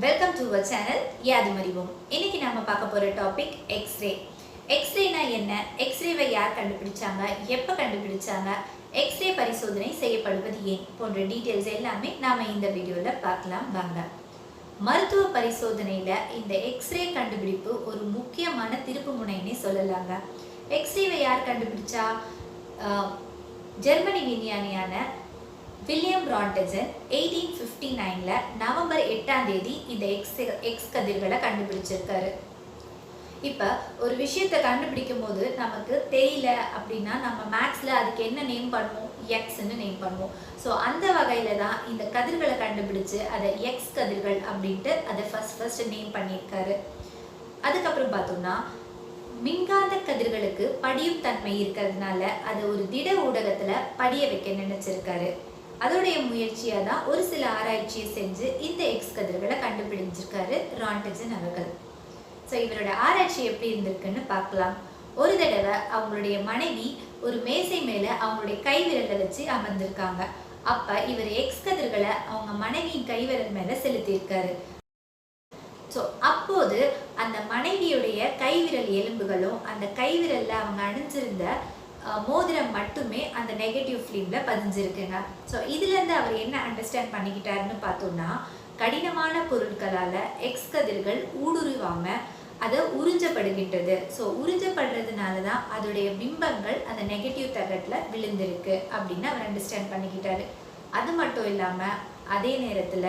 Welcome to our channel யாது மறிவோம் இன்னைக்கு நாம பார்க்க போற டாபிக் எக்ஸ்ரே எக்ஸ்ரேனா என்ன? எக்ஸ்ரேவை யார் கண்டுபிடிச்சாங்க? எப்போ கண்டுபிடிச்சாங்க? எக்ஸ்ரே பரிசோதனை செய்யப்படுவது ஏன்? போன்ற டீட்டெயில்ஸ் எல்லாமே நாம இந்த வீடியோல பார்க்கலாம். வாங்க. மருத்துவ பரிசோதனையில இந்த எக்ஸ்ரே கண்டுபிடிப்பு ஒரு முக்கியமான திருப்பு முனைன்னே சொல்லலாங்க. எக்ஸ்ரேவை யார் கண்டுபிடிச்சா? ஜெர்மனி விஞ்ஞானியான வில்லியம் ராண்டஜன் எயிட்டீன் ஃபிஃப்டி நைனில் நவம்பர் எட்டாம் தேதி இந்த எக்ஸ் எக்ஸ் கதிர்களை கண்டுபிடிச்சிருக்காரு. இப்போ ஒரு விஷயத்தை கண்டுபிடிக்கும் போது நமக்கு தெரியல அப்படின்னா நம்ம மேக்ஸில் அதுக்கு என்ன நேம் பண்ணுவோம்? எக்ஸ்ன்னு நேம் பண்ணுவோம். ஸோ அந்த வகையில் தான் இந்த கதிர்களை கண்டுபிடிச்சு அதை எக்ஸ் கதிர்கள் அப்படின்ட்டு அதை ஃபர்ஸ்ட் ஃபர்ஸ்ட் நேம் பண்ணியிருக்காரு. அதுக்கப்புறம் பார்த்தோம்னா மின்காந்த கதிர்களுக்கு படியும் தன்மை இருக்கிறதுனால அதை ஒரு திட ஊடகத்தில் படிய வைக்க நினச்சிருக்காரு. அதோடைய முயற்சியாக தான் ஒரு சில ஆராய்ச்சியை செஞ்சு இந்த எக்ஸ் கதிர்களை கண்டுபிடிச்சிருக்காரு ராண்டஜன் அவர்கள். ஸோ இவரோட ஆராய்ச்சி எப்படி இருந்திருக்குன்னு பார்க்கலாம். ஒரு தடவை அவங்களுடைய மனைவி ஒரு மேசை மேலே அவங்களுடைய கைவிரலை வச்சு அமர்ந்திருக்காங்க. அப்போ இவர் எக்ஸ் கதிர்களை அவங்க மனைவியின் கைவிரல் மேலே செலுத்தியிருக்காரு. ஸோ அப்போது அந்த மனைவியுடைய கைவிரல் எலும்புகளும் அந்த கைவிரலில் அவங்க அணிஞ்சிருந்த மோதிரம் மட்டுமே அந்த நெகட்டிவ் ஃபிலிமில் பதிஞ்சிருக்குங்க. ஸோ இதுலேருந்து அவர் என்ன அண்டர்ஸ்டாண்ட் பண்ணிக்கிட்டாருன்னு பார்த்தோம்னா கடினமான பொருட்களால் எக்ஸ் கதிர்கள் ஊடுருவாமல் அதை உறிஞ்சப்படுகின்றது. ஸோ உறிஞ்சப்படுறதுனால தான் அதோடைய பிம்பங்கள் அந்த நெகட்டிவ் தகட்டில் விழுந்திருக்கு அப்படின்னு அவர் அண்டர்ஸ்டாண்ட் பண்ணிக்கிட்டாரு. அது மட்டும் இல்லாமல் அதே நேரத்தில்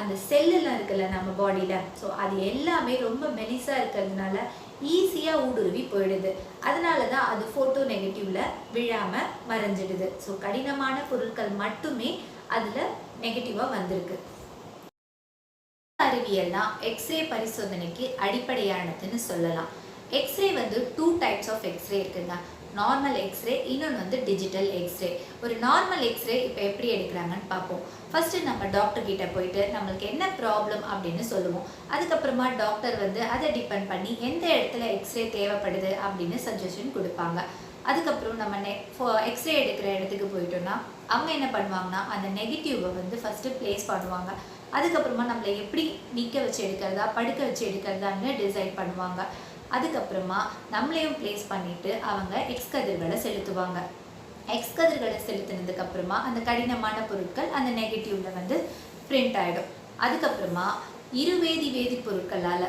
அந்த செல்லுலாம் இருக்குல்ல நம்ம பாடியில் ஸோ அது எல்லாமே ரொம்ப மெலிசாக இருக்கிறதுனால ஈஸியாக ஊடுருவி போயிடுது. அதனால தான் அது ஃபோட்டோ நெகட்டிவ்ல விழாமல் மறைஞ்சிடுது. ஸோ கடினமான பொருட்கள் மட்டுமே அதில் நெகட்டிவாக வந்திருக்கு. அறிவியல் தான் எக்ஸ்ரே பரிசோதனைக்கு அடிப்படையானதுன்னு சொல்லலாம். எக்ஸ்ரே வந்து டூ டைப்ஸ் ஆஃப் எக்ஸ்ரே இருக்குங்க. நார்மல் எக்ஸ்ரே இன்னொன்று வந்து டிஜிட்டல் எக்ஸ்ரே ஒரு நார்மல் எக்ஸ்ரே இப்போ எப்படி எடுக்கிறாங்கன்னு பார்ப்போம். ஃபஸ்ட்டு நம்ம டாக்டர் கிட்ட போயிட்டு நம்மளுக்கு என்ன ப்ராப்ளம் அப்படின்னு சொல்லுவோம். அதுக்கப்புறமா டாக்டர் வந்து அதை டிபெண்ட் பண்ணி எந்த இடத்துல எக்ஸ்ரே தேவைப்படுது அப்படின்னு சஜஷன் கொடுப்பாங்க. அதுக்கப்புறம் நம்ம நெ எக்ஸ்ரே எடுக்கிற இடத்துக்கு போயிட்டோம்னா அவங்க என்ன பண்ணுவாங்கன்னா அந்த நெகட்டிவை வந்து ஃபஸ்ட்டு ப்ளேஸ் பண்ணுவாங்க. அதுக்கப்புறமா நம்மளை எப்படி நிற்க வச்சு எடுக்கிறதா படுக்க வச்சு எடுக்கிறதான்னு டிசைட் பண்ணுவாங்க. அதுக்கப்புறமா நம்மளையும் ப்ளேஸ் பண்ணிட்டு அவங்க எக்ஸ் கதிர்களை செலுத்துவாங்க. எக்ஸ் கதிர்களை செலுத்தினதுக்கு அப்புறமா அந்த கடினமான பொருட்கள் அந்த நெகட்டிவ்ல வந்து பிரிண்ட் ஆயிடும். அதுக்கப்புறமா இருவேதி வேதிப்பொருட்களால்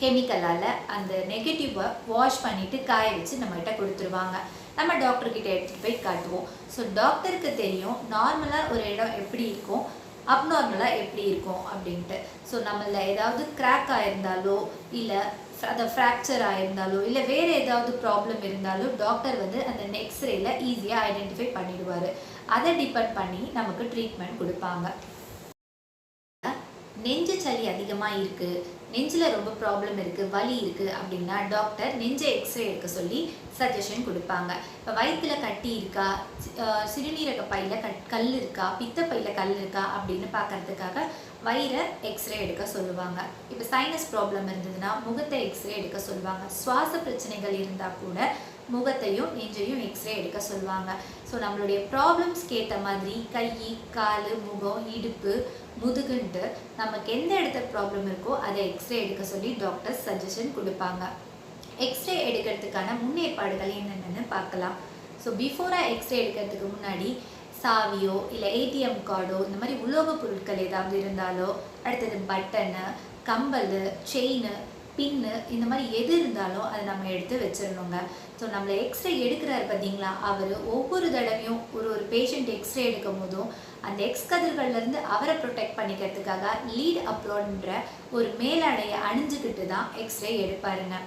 கெமிக்கலால் அந்த நெகட்டிவை வாஷ் பண்ணிவிட்டு காய வச்சு நம்மகிட்ட கொடுத்துருவாங்க. நம்ம டாக்டர்கிட்ட எடுத்துகிட்டு போய் காட்டுவோம். ஸோ டாக்டருக்கு தெரியும் நார்மலாக ஒரு இடம் எப்படி இருக்கும் அப்நார்மலாக எப்படி இருக்கும் அப்படின்ட்டு. ஸோ நம்மளில் ஏதாவது கிராக் ஆயிருந்தாலோ இல்லை அந்த ஃப்ராக்சர் ஆயிருந்தாலோ இல்லை வேறு ஏதாவது ப்ராப்ளம் இருந்தாலோ டாக்டர் வந்து அந்த எக்ஸ்ரேல ஈஸியாக ஐடென்டிஃபை பண்ணிடுவார். அதை டிபெண்ட் பண்ணி நமக்கு ட்ரீட்மெண்ட் கொடுப்பாங்க. நெஞ்சு சளி அதிகமாக இருக்குது நெஞ்சில் ரொம்ப ப்ராப்ளம் இருக்குது வலி இருக்குது அப்படின்னா டாக்டர் நெஞ்சை எக்ஸ்ரே எடுக்க சொல்லி சஜஷன் கொடுப்பாங்க. இப்போ வயிற்றுல கட்டி இருக்கா சிறுநீரக பையில் கட் கல் இருக்கா பித்தப்பையில் கல் இருக்கா அப்படின்னு பார்க்கறதுக்காக வயிறை எக்ஸ்ரே எடுக்க சொல்லுவாங்க. இப்போ சைனஸ் ப்ராப்ளம் இருந்ததுன்னா முகத்தை எக்ஸ்ரே எடுக்க சொல்லுவாங்க. சுவாச பிரச்சனைகள் இருந்தால் கூட முகத்தையும் நெஞ்சையும் எக்ஸ்ரே எடுக்க சொல்லுவாங்க. ஸோ நம்மளுடைய ப்ராப்ளம்ஸ்க்கு ஏற்ற மாதிரி கை கால் முகம் இடுப்பு முதுகுன்ட்டு நமக்கு எந்த இடத்துல ப்ராப்ளம் இருக்கோ அதை எக்ஸ்ரே எடுக்க சொல்லி டாக்டர் சஜஷன் கொடுப்பாங்க. எக்ஸ்ரே எடுக்கிறதுக்கான முன்னேற்பாடுகள் என்னென்னு பார்க்கலாம். ஸோ பிஃபோராக எக்ஸ்ரே எடுக்கிறதுக்கு முன்னாடி சாவியோ இல்லை ஏடிஎம் கார்டோ இந்த மாதிரி உலோக பொருட்கள் ஏதாவது இருந்தாலோ அடுத்தது பட்டனு கம்பல் செயின் பின்னு இந்த மாதிரி எது இருந்தாலும் அதை நம்ம எடுத்து வச்சிடணுங்க. ஸோ நம்மளை எக்ஸ்ரே எடுக்கிறாரு பார்த்தீங்களா? அவர் ஒவ்வொரு தடவையும் ஒரு ஒரு பேஷண்ட் எக்ஸ்ரே எடுக்கும் போதும் அந்த எக்ஸ் கதிர்கள்லேருந்து அவரை ப்ரொடெக்ட் பண்ணிக்கிறதுக்காக லீட் அப்லோட்ன்ற ஒரு மேலாடையை அணிஞ்சுக்கிட்டு தான் எக்ஸ்ரே எடுப்பாருங்க.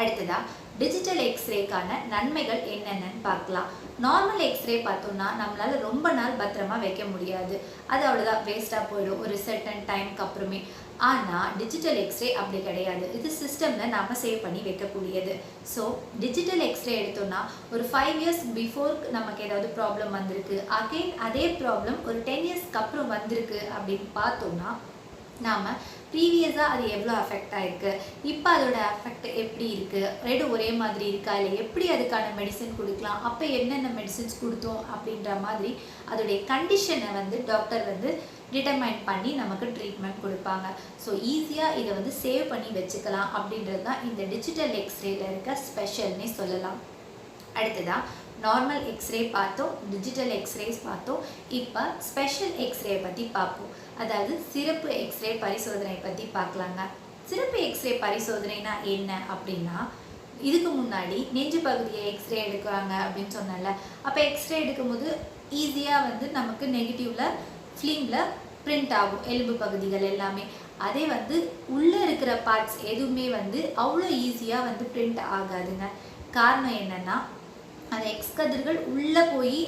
அடுத்ததாக டிஜிட்டல் எக்ஸ்ரேக்கான நன்மைகள் என்னென்னு பார்க்கலாம். நார்மல் எக்ஸ்ரே பார்த்தோம்னா நம்மளால ரொம்ப நாள் பத்திரமா வைக்க முடியாது. அது அவ்வளோதான் வேஸ்ட்டாக போயிடும். ஒரு சர்டன் டைம்க்கு அப்புறமே. ஆனால் டிஜிட்டல் எக்ஸ்ரே அப்படி கிடையாது. இது சிஸ்டமில் நாம் சேவ் பண்ணி வைக்கக்கூடியது. ஸோ டிஜிட்டல் எக்ஸ்ரே எடுத்தோம்னா ஒரு ஃபைவ் இயர்ஸ் பிஃபோர் நமக்கு ஏதாவது ப்ராப்ளம் வந்திருக்கு. அகெயின் அதே ப்ராப்ளம் ஒரு டென் இயர்ஸ்க்கு அப்புறம் வந்திருக்கு அப்படின்னு பார்த்தோம்னா நாம் ப்ரீவியஸாக அது எவ்வளோ அஃபெக்ட் ஆகிருக்கு இப்போ அதோட அஃபெக்ட் எப்படி இருக்குது ரெண்டும் ஒரே மாதிரி இருக்கா? இல்லை எப்படி அதுக்கான மெடிசன் கொடுக்கலாம்? அப்போ என்னென்ன மெடிசின்ஸ் கொடுத்தோம்? அப்படின்ற மாதிரி அதோடைய கண்டிஷனை வந்து டாக்டர் வந்து டிட்டர்மைன் பண்ணி நமக்கு ட்ரீட்மெண்ட் கொடுப்பாங்க. ஸோ ஈஸியாக இதை வந்து சேவ் பண்ணி வச்சுக்கலாம். அப்படின்றது தான் இந்த டிஜிட்டல் எக்ஸ்ரேல இருக்க ஸ்பெஷல்னே சொல்லலாம். அடுத்ததாக நார்மல் எக்ஸ்ரே பார்த்தோம் டிஜிட்டல் எக்ஸ்ரேஸ் பார்த்தோம். இப்போ ஸ்பெஷல் எக்ஸ்ரே பற்றி பார்ப்போம். அதாவது சிறப்பு எக்ஸ்ரே பரிசோதனை பற்றி பார்க்கலாங்க. சிறப்பு எக்ஸ்ரே பரிசோதனைனா என்ன அப்படின்னா இதுக்கு முன்னாடி நெஞ்சு பகுதியை எக்ஸ்ரே எடுக்கிறாங்க அப்படின்னு சொன்னல அப்போ எக்ஸ்ரே எடுக்கும்போது ஈஸியாக வந்து நமக்கு நெகட்டிவில் ஃபிலிமில் பிரிண்ட் ஆகும். எலும்பு பகுதிகள் எல்லாமே. அதே வந்து உள்ளே இருக்கிற பார்ட்ஸ் எதுவுமே வந்து அவ்வளோ ஈஸியாக வந்து பிரிண்ட் ஆகாதுங்க. காரணம் என்னென்னா அந்த எக்ஸ் கதிர்கள் உள்ளே போய்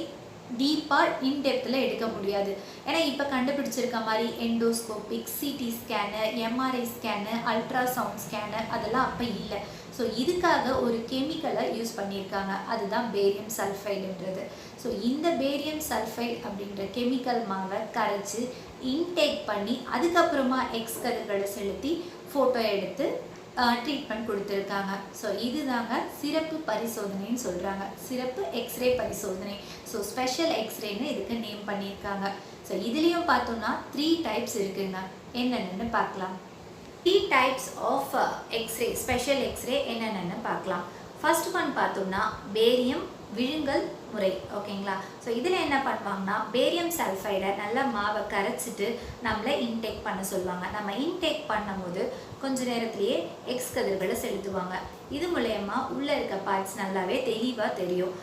டீப்பாக இன்டெப்த்தில் எடுக்க முடியாது. ஏன்னா இப்போ கண்டுபிடிச்சிருக்க மாதிரி endoscopic CT scan MRI scan ultrasound scan அதெல்லாம் அப்போ இல்லை. ஸோ இதுக்காக ஒரு கெமிக்கலை யூஸ் பண்ணியிருக்காங்க. அதுதான் பேரியம் சல்ஃபைடுன்றது ஸோ இந்த பேரியம் சல்ஃபைட் அப்படின்ற கெமிக்கல் மாவை கரைச்சி இன்டேக் பண்ணி அதுக்கப்புறமா எக்ஸ் கதிர்களை செலுத்தி ஃபோட்டோ எடுத்து ட்ரீட்மெண்ட் கொடுத்துருக்காங்க. ஸோ இதுதாங்க சிறப்பு பரிசோதனைன்னு சொல்கிறாங்க சிறப்பு எக்ஸ்ரே பரிசோதனை. ஸோ ஸ்பெஷல் எக்ஸ்ரேன்னு இதுக்கு நேம் பண்ணியிருக்காங்க. ஸோ இதுலேயும் பார்த்தோம்னா த்ரீ டைப்ஸ் இருக்குங்க. என்னென்னு பார்க்கலாம். Three types of x-ray special x-ray என்னென்னு பார்க்கலாம். ஃபர்ஸ்ட் ஒன் பார்த்தோம்னா பேரியம் விழுங்கல் முறை ஓகேங்களா? ஸோ இதில் என்ன பண்ணுவாங்கன்னா பேரியம் சல்ஃபைடை நல்லா மாவை கரைச்சிட்டு நம்மளை இன்டேக் பண்ண சொல்லுவாங்க. நம்ம இன்டேக் பண்ணும்போது கொஞ்ச நேரத்திலேயே எக்ஸ் கதிர்களை செலுத்துவாங்க. இது மூலயமா உள்ளே இருக்க பார்ட்ஸ் நல்லாவே தெளிவாக தெரியும்.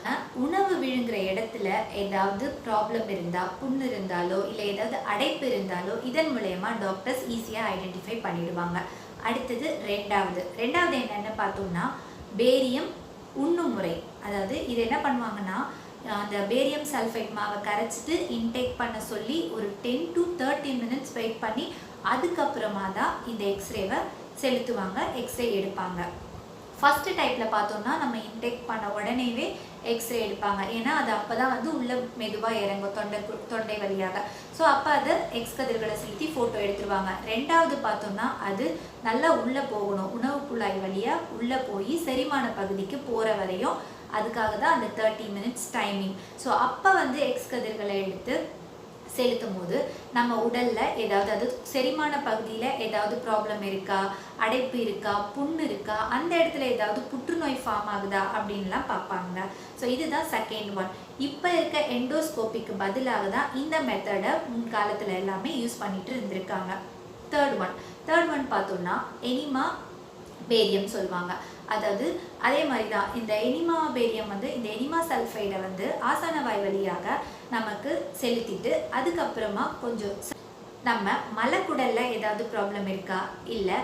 உணவு விழுங்குற இடத்துல ஏதாவது ப்ராப்ளம் இருந்தால் புண்ணு இருந்தாலோ இல்லை ஏதாவது அடைப்பு இருந்தாலோ இதன் மூலயமா டாக்டர்ஸ் ஈஸியாக ஐடென்டிஃபை பண்ணிடுவாங்க. அடுத்தது ரெண்டாவது. ரெண்டாவது என்னென்னு பார்த்தோம்னா பேரியம் உண்ணும் முறை. அதாவது இது என்ன பண்ணுவாங்கன்னா அந்த பேரியம் சல்ஃபைட் மாவை கரைச்சிட்டு இன்டேக் பண்ண சொல்லி ஒரு ten to thirty minutes wait பண்ணி அதுக்கப்புறமா தான் இந்த எக்ஸ்ரேவை செலுத்துவாங்க எக்ஸ்ரே எடுப்பாங்க. ஃபஸ்ட்டு டைப்பில் பார்த்தோம்னா நம்ம இன்டேக் பண்ண உடனேவே எக்ஸ்ரே எடுப்பாங்க. ஏன்னா அது அப்போ தான் வந்து உள்ளே மெதுவாக இறங்கும் தொண்டை தொண்டை வழியாக. ஸோ அப்போ அதை எக்ஸ் கதிர்களை செலுத்தி ஃபோட்டோ எடுத்துருவாங்க. ரெண்டாவது பார்த்தோம்னா அது நல்லா உள்ளே போகணும். உணவு குழாய் வழியாக உள்ளே போய் செரிமான பகுதிக்கு போகிற வரையும் அதுக்காக தான் அந்த தேர்ட்டி மினிட்ஸ் டைமிங் ஸோ அப்போ வந்து எக்ஸ் கதிர்களை எடுத்து செலுத்தும் போது நம்ம உடல்ல ஏதாவது அது செரிமான பகுதியில் ஏதாவது ப்ராப்ளம் இருக்கா அடைப்பு இருக்கா புண்ணு இருக்கா அந்த இடத்துல ஏதாவது புற்றுநோய் ஃபார்ம் ஆகுதா அப்படின்லாம் பார்ப்பாங்க. ஸோ இதுதான் செகண்ட் ஒன் இப்போ இருக்க எண்டோஸ்கோப்பிக்கு பதிலாக தான் இந்த மெத்தடை முன்காலத்தில் எல்லாமே யூஸ் பண்ணிட்டு இருந்திருக்காங்க. தேர்ட் ஒன் தேர்ட் ஒன் பார்த்தோம்னா எனிமா பேரியம் சொல்லுவாங்க. அதாவது அதே மாதிரி தான் இந்த எனிமா பேரியம் வந்து இந்த எனிமா சல்ஃபைடை வந்து ஆசன வாய் வழியாக நமக்கு செலுத்திட்டு அதுக்கப்புறமா கொஞ்சம் நம்ம மலக்குடல்ல ஏதாவது ப்ராப்ளம் இருக்கா? இல்லை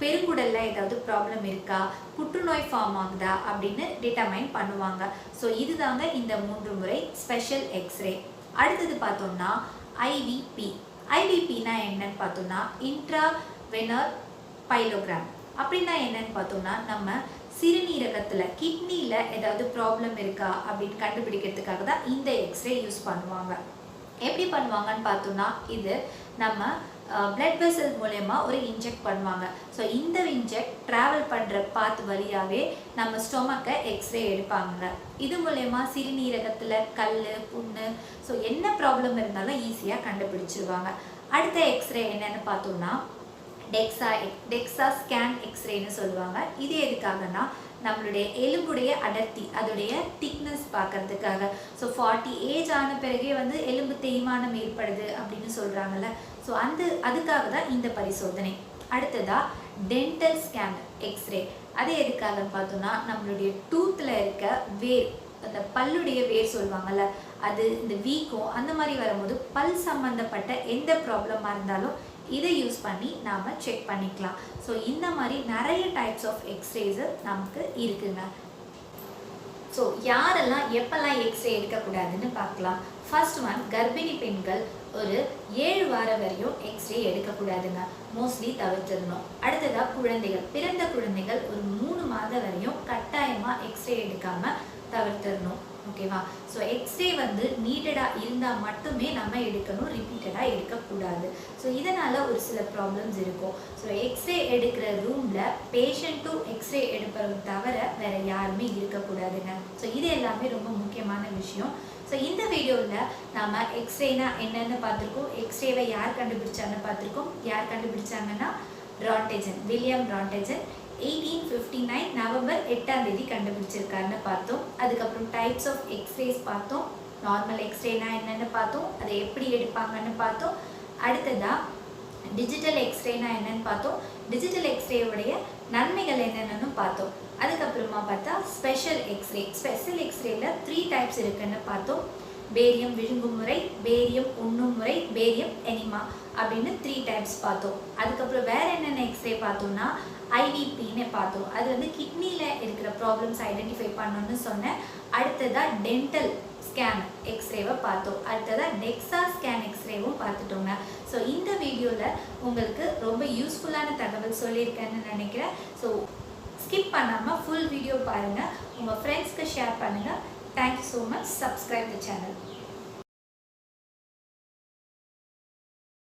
பெருங்குடலில் ஏதாவது ப்ராப்ளம் இருக்கா? புற்றுநோய் ஃபார்ம் ஆகுதா? அப்படின்னு டிட்டர்மைன் பண்ணுவாங்க. ஸோ இதுதாங்க இந்த மூன்று முறை ஸ்பெஷல் எக்ஸ்ரே அடுத்தது பார்த்தோம்னா ஐவிபி ஐவிபினா என்னன்னு பார்த்தோம்னா இன்ட்ரா வெனர் பைலோகிராம் அப்படின்னா என்னன்னு பார்த்தோம்னா நம்ம சிறுநீரகத்தில் கிட்னியில் ஏதாவது ப்ராப்ளம் இருக்கா அப்படின்னு கண்டுபிடிக்கிறதுக்காக தான் இந்த எக்ஸ்ரே யூஸ் பண்ணுவாங்க. எப்படி பண்ணுவாங்கன்னு பார்த்தோம்னா இது நம்ம பிளட் வெசல் மூலயமா ஒரு இன்ஜெக்ட் பண்ணுவாங்க. ஸோ இந்த இன்ஜெக்ட் ட்ராவல் பண்ணுற பாத் வழியாகவே நம்ம ஸ்டொமக்கை எக்ஸ்ரே எடுப்பாங்க. இது மூலயமா சிறுநீரகத்தில் கல் புண்ணு ஸோ என்ன ப்ராப்ளம் இருந்தாலும் ஈஸியாக கண்டுபிடிச்சிருவாங்க. அடுத்த எக்ஸ்ரே என்னென்னு பார்த்தோம்னா டெக்ஸா டெக்ஸா ஸ்கேன் எக்ஸ்ரேன்னு சொல்லுவாங்க. இது எதுக்காகனா நம்மளுடைய எலும்புடைய அடர்த்தி அதோடைய திக்னஸ் பார்க்கறதுக்காக. ஸோ ஃபார்ட்டி ஏஜ் ஆன பிறகே வந்து எலும்பு தேய்மானம் ஏற்படுது அப்படின்னு சொல்கிறாங்கல்ல ஸோ அந்த அதுக்காக தான் இந்த பரிசோதனை. அடுத்ததா டென்டல் ஸ்கேன் எக்ஸ்ரே அது எதுக்காகன்னு பார்த்தோம்னா நம்மளுடைய டூத்தில் இருக்க வேர் அந்த பல்லுடைய வேர் சொல்லுவாங்கல்ல அது இந்த வீக்கம் அந்த மாதிரி வரும்போது பல் சம்மந்தப்பட்ட எந்த ப்ராப்ளமாக இருந்தாலும் இதை யூஸ் பண்ணி நாம் செக் பண்ணிக்கலாம். ஸோ இந்த மாதிரி நிறைய டைப்ஸ் ஆஃப் எக்ஸ்ரேஸு நமக்கு இருக்குங்க. ஸோ யாரெல்லாம் எப்பெல்லாம் எக்ஸ்ரே எடுக்கக்கூடாதுன்னு பார்க்கலாம். ஃபர்ஸ்ட் ஒன் கர்ப்பிணி பெண்கள் ஒரு ஏழு வாரம் வரையும் எக்ஸ்ரே எடுக்கக்கூடாதுங்க. மோஸ்ட்லி தவிர்த்திடணும். அடுத்ததாக குழந்தைகள். பிறந்த குழந்தைகள் ஒரு மூணு மாதம் வரையும் கட்டாயமாக எக்ஸ்ரே எடுக்காமல் தவிர்த்திடணும் ஓகேவா? ஸோ எக்ஸ்ரே வந்து நீடடாக இருந்தால் மட்டுமே நம்ம எடுக்கணும் ரிப்பீட்டடாக எடுக்கக்கூடாது. ஸோ இதனால் ஒரு சில ப்ராப்ளம்ஸ் இருக்கும். ஸோ எக்ஸ்ரே எடுக்கிற ரூமில் பேஷண்ட்டும் எக்ஸ்ரே எடுப்பதை தவிர வேறு யாருமே இருக்கக்கூடாதுங்க. ஸோ இது எல்லாமே ரொம்ப முக்கியமான விஷயம். ஸோ இந்த வீடியோவில் நாம் எக்ஸ்ரேனா என்னென்னு பார்த்துருக்கோம். எக்ஸ்ரேவை யார் கண்டுபிடிச்சாங்கன்னு பார்த்துருக்கோம். யார் கண்டுபிடிச்சாங்கன்னா Roentgen William Roentgen eighteen fifty nine November எட்டாம் தேதி கண்டுபிடிச்சிருக்காருன்னு பார்த்தோம். அதுக்கப்புறம் டைப்ஸ் ஆஃப் எக்ஸ்ரேஸ் பார்த்தோம். நார்மல் எக்ஸ்ரேனா என்னென்னு பார்த்தோம். அதை எப்படி எடுப்பாங்கன்னு பார்த்தோம். அடுத்ததாக டிஜிட்டல் எக்ஸ்ரேனா என்னன்னு பார்த்தோம். டிஜிட்டல் எக்ஸ்ரேவுடைய நன்மைகள் என்னென்னு பார்த்தோம். அதுக்கப்புறமா பார்த்தா ஸ்பெஷல் எக்ஸ்ரே ஸ்பெஷல் எக்ஸ்ரேல த்ரீ டைப்ஸ் இருக்குன்னு பார்த்தோம். பேரியம் விழுங்கும் முறை பேரியம் உண்ணும் முறை பேரியம் எனிமா அப்படின்னு த்ரீ டைப்ஸ் பார்த்தோம். அதுக்கப்புறம் வேற என்னென்ன எக்ஸ்ரே பார்த்தோம்னா ஐவிபின்னு பார்த்தோம். அது வந்து கிட்னியில் இருக்கிற ப்ராப்ளம்ஸ் ஐடென்டிஃபை பண்ணணும்னு சொன்னேன் அடுத்ததாக டென்டல் ஸ்கேன் எக்ஸ்ரேவை பார்த்தோம். அடுத்ததாக டெக்ஸா ஸ்கேன் எக்ஸ்ரேவும் பார்த்துட்டோங்க ஸோ இந்த வீடியோவில் உங்களுக்கு ரொம்ப யூஸ்ஃபுல்லான தகவல் சொல்லியிருக்கேன்னு நினைக்கிறேன். ஸோ ஸ்கிப் பண்ணாமல் ஃபுல் வீடியோ பாருங்கள் உங்கள் ஃப்ரெண்ட்ஸ்க்கு ஷேர் பண்ணுங்கள் thank you so much subscribe the channel